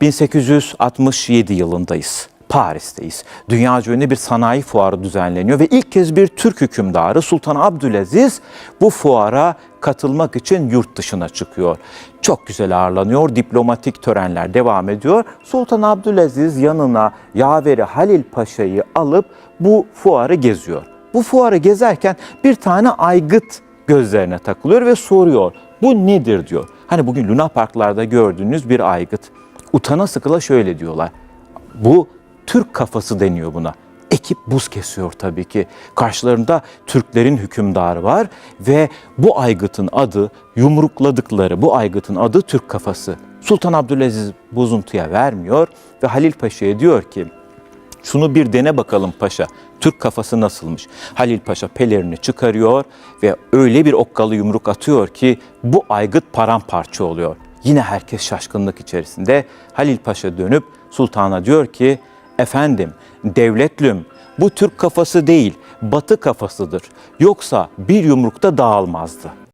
1867 yılındayız. Paris'teyiz. Dünyaca ünlü bir sanayi fuarı düzenleniyor ve ilk kez bir Türk hükümdarı Sultan Abdülaziz bu fuara katılmak için yurt dışına çıkıyor. Çok güzel ağırlanıyor, diplomatik törenler devam ediyor. Sultan Abdülaziz yanına yaveri Halil Paşa'yı alıp bu fuarı geziyor. Bu fuarı gezerken bir tane aygıt gözlerine takılıyor ve soruyor. Bu nedir diyor. Hani bugün Luna Parklarda gördüğünüz bir aygıt. Utana sıkıla şöyle diyorlar. Bu Türk kafası deniyor buna. Ekip buz kesiyor tabii ki. Karşılarında Türklerin hükümdarı var ve bu aygıtın adı yumrukladıkları bu aygıtın adı Türk kafası. Sultan Abdülaziz bozuntuya vermiyor ve Halil Paşa'ya diyor ki şunu bir dene bakalım paşa. Türk kafası nasılmış? Halil Paşa pelerini çıkarıyor ve öyle bir okkalı yumruk atıyor ki bu aygıt paramparça oluyor. Yine herkes şaşkınlık içerisinde. Halil Paşa dönüp sultana diyor ki efendim devletlüm bu Türk kafası değil batı kafasıdır. Yoksa bir yumrukta dağılmazdı.